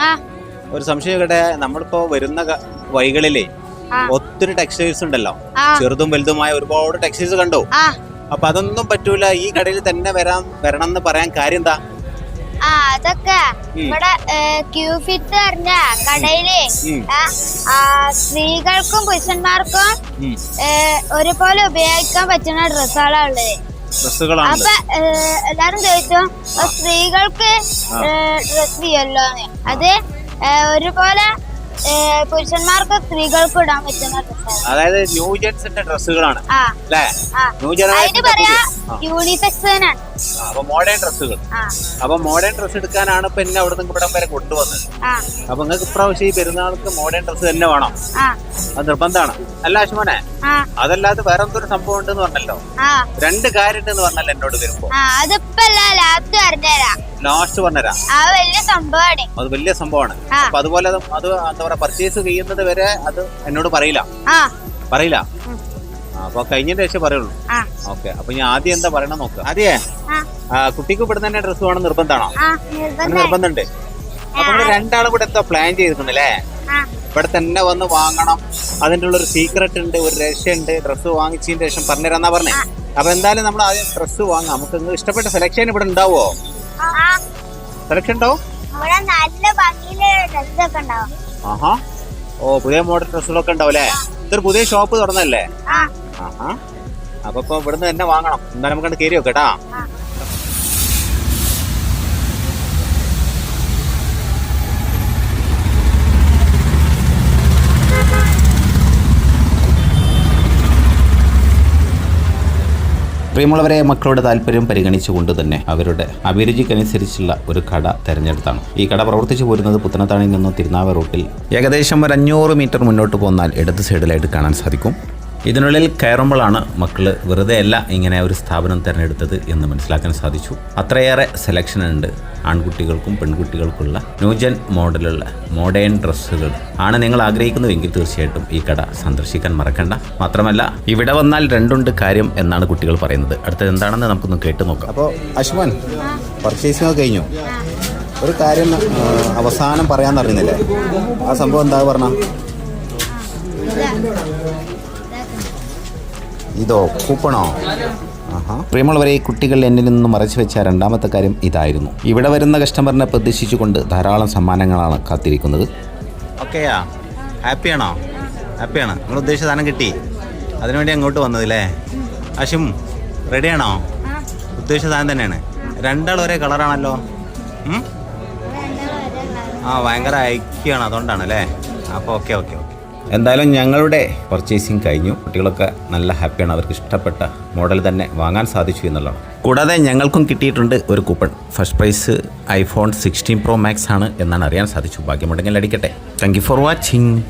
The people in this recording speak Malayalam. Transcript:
ആ. ഒരു സംശയം കേട്ടെ നമ്മളിപ്പോ വരുന്ന വൈകളിലെ വഴികളിലേ ഒത്തിരി ടെക്സ്റ്റൈൽസ് ഉണ്ടല്ലോ. ചെറുതും വലുതുമായ ഒരുപാട് ടെക്സ്റ്റൈൽസ് കണ്ടു? അപ്പൊ അതൊന്നും പറ്റൂല. ഈ കടയിൽ തന്നെ വരാൻ വരണം എന്ന് പറയാൻ കാര്യം എന്താ? ആ അതൊക്കെ. ഇവിടെ ക്യൂ ഫിറ്റ് പറഞ്ഞ കടയിൽ സ്ത്രീകൾക്കും പുരുഷന്മാർക്കും ഒരുപോലെ ഉപയോഗിക്കാൻ പറ്റുന്ന ഡ്രസ്സുകളാണ് ഉള്ളത്. ഡ്രസ്സുകളാണ് അപ്പൊ എല്ലാരും ചോദിച്ചു സ്ത്രീകൾക്ക് ഡ്രസ് ചെയ്യല്ലോന്ന് അത് ഒരുപോലെ പുരുഷന്മാർക്ക് സ്ത്രീകൾക്ക് ഇടാൻ പറ്റുന്ന അതായത് ന്യൂജൻസിന്റെ ഡ്രസ്സുകളാണ്. അല്ലേ? പറയാ യൂണിസെക്സ് തന്നെയാണ് അപ്പൊ മോഡേൺ ഡ്രസ്സുകൾ അപ്പൊ മോഡേൺ ഡ്രസ്സ് എടുക്കാനാണ് ഇപ്പൊ എന്നെ അവിടെ നിന്ന് ഇവിടെ വരെ കൊണ്ടുവന്നത്. അപ്പൊ നിങ്ങൾക്ക് ഇപ്രാവശ്യം ഈ പെരുന്നാൾക്ക് മോഡേൺ ഡ്രസ്സ് തന്നെ വേണം. അത് നിർബന്ധമാണ്. അല്ല അശ്മനെ അതല്ലാതെ വേറെ എന്തൊരു സംഭവം ഉണ്ടെന്ന് പറഞ്ഞല്ലോ? രണ്ട് കാര്യം എന്ന് പറഞ്ഞല്ലോ എന്നോട് വരുമ്പോ. ലാസ്റ്റ് പറഞ്ഞരാ അത് വലിയ സംഭവമാണ്. അപ്പൊ അതുപോലെ അത് എന്താ പറയാ പർച്ചേസ് ചെയ്യുന്നത് വരെ അത് എന്നോട് പറയില്ല. പറയില്ല. അപ്പൊ കഴിഞ്ഞതിന്റെ ശേഷം പറയുള്ളൂ. ഓക്കെ. അപ്പൊ ഞാൻ ആദ്യം എന്താ പറയണ നോക്കുക ആദ്യേ? കുട്ടിക്ക് ഇവിടെ തന്നെ ഡ്രസ്സ് വേണം നിർബന്ധമാണോ? നിർബന്ധമുണ്ട്. അപ്പൊ നമ്മൾ രണ്ടാളും കൂടെ എന്താ പ്ലാൻ ചെയ്തിട്ടുണ്ടല്ലേ? ഇവിടെ തന്നെ വന്ന് വാങ്ങണം. അതിന്റെ ഉള്ളൊരു സീക്രട്ട് ഉണ്ട് ഒരു രഹസ്യമുണ്ട് ഡ്രസ്സ് വാങ്ങിച്ചതിന് ശേഷം പറഞ്ഞുതരാന്നാ പറഞ്ഞേ. അപ്പൊ എന്തായാലും നമ്മൾ ആദ്യം ഡ്രസ്സ് വാങ്ങാം. നമുക്ക് ഇഷ്ടപ്പെട്ട സെലക്ഷൻ ഇവിടെ ഉണ്ടാവോ? സെലക്ഷൻ ഉണ്ടോ? ഇവിടെ നല്ല ഭംഗിയിലുള്ള ഡ്രസ് ഒക്കെ ഉണ്ടാവും. ആഹാ. ഓ പുതിയ മോഡൽ ഡ്രസ്സുകളൊക്കെ ഉണ്ടാവും അല്ലേ? ഇതൊരു പുതിയ ഷോപ്പ് തുറന്നല്ലേ അപ്പൊ ഇപ്പൊ ഇവിടുന്ന് തന്നെ വാങ്ങണം. എന്താ നമുക്ക് കയറി വെക്കട്ടാ ആ പ്രിയമുള്ളവരെ മക്കളുടെ താല്പര്യം പരിഗണിച്ചുകൊണ്ട് തന്നെ അവരുടെ അഭിരുചിക്കനുസരിച്ചുള്ള ഒരു കട തിരഞ്ഞെടുത്താണ്. ഈ കട പ്രവർത്തിച്ചു പോരുന്നത് പുത്തനത്താണിയിൽ നിന്നും തിരുനാവ റൂട്ടിൽ. ഏകദേശം ഒരു അഞ്ഞൂറ് മീറ്റർ മുന്നോട്ട് പോന്നാൽ ഇടത് സൈഡിലായിട്ട് കാണാൻ സാധിക്കും. ഇതിനുള്ളിൽ കയറുമ്പോഴാണ് മക്കൾ വെറുതെ അല്ല ഇങ്ങനെ ഒരു സ്ഥാപനം തിരഞ്ഞെടുത്തത് എന്ന് മനസ്സിലാക്കാൻ സാധിച്ചു. അത്രയേറെ സെലക്ഷൻ ഉണ്ട് ആൺകുട്ടികൾക്കും പെൺകുട്ടികൾക്കുള്ള ന്യൂജൻ മോഡലുള്ള മോഡേൺ ഡ്രസ്സുകൾ ആണ് നിങ്ങൾ ആഗ്രഹിക്കുന്നുവെങ്കിൽ തീർച്ചയായിട്ടും ഈ കട സന്ദർശിക്കാൻ മറക്കണ്ട. മാത്രമല്ല ഇവിടെ വന്നാൽ രണ്ടുണ്ട് കാര്യം എന്നാണ് കുട്ടികൾ പറയുന്നത്. അടുത്തത് എന്താണെന്ന് നമുക്കൊന്ന് കേട്ടു നോക്കാം. അപ്പോൾ അശ്വൻ പർച്ചേസിംഗ് കഴിഞ്ഞു? ഒരു കാര്യം അവസാനം പറയാൻ അറിയുന്നില്ലേ? ആ സംഭവം എന്താ പറഞ്ഞ? ഇതോ കൂപ്പണോ? പ്രിയമുള്ളവരെ കുട്ടികൾ എന്നിൽ നിന്ന് മറച്ചു വെച്ച രണ്ടാമത്തെ കാര്യം ഇതായിരുന്നു. ഇവിടെ വരുന്ന കസ്റ്റമറിനെ പ്രതീക്ഷിച്ചുകൊണ്ട് ധാരാളം സമ്മാനങ്ങളാണ് കാത്തിരിക്കുന്നത്. ഓക്കെയാ ഹാപ്പിയാണോ? ഹാപ്പിയാണ്. നിങ്ങൾ ഉദ്ദേശിച്ച സാധനം കിട്ടി. അതിനുവേണ്ടി അങ്ങോട്ട് വന്നതില്ലേ അഷിം റെഡിയാണോ ഉദ്ദേശിച്ച സാധനം തന്നെയാണ്. രണ്ടാൾ ഒരേ കളറാണല്ലോ? ആ ഭയങ്കര ഐക്യമാണ്. അതുകൊണ്ടാണ് അല്ലേ അപ്പോൾ ഓക്കെ ഓക്കെ ഓക്കെ. എന്തായാലും ഞങ്ങളുടെ പർച്ചേസിങ് കഴിഞ്ഞു. കുട്ടികളൊക്കെ നല്ല ഹാപ്പിയാണ് അവർക്ക് ഇഷ്ടപ്പെട്ട മോഡൽ തന്നെ വാങ്ങാൻ സാധിച്ചു എന്നുള്ളതാണ്. കൂടാതെ ഞങ്ങൾക്കും കിട്ടിയിട്ടുണ്ട് ഒരു coupon first prize iPhone sixteen pro max ആണ് എന്നാണ് അറിയാൻ സാധിച്ചു. ഭാഗ്യമുണ്ടെങ്കിൽ അടിക്കട്ടെ. Thank for watching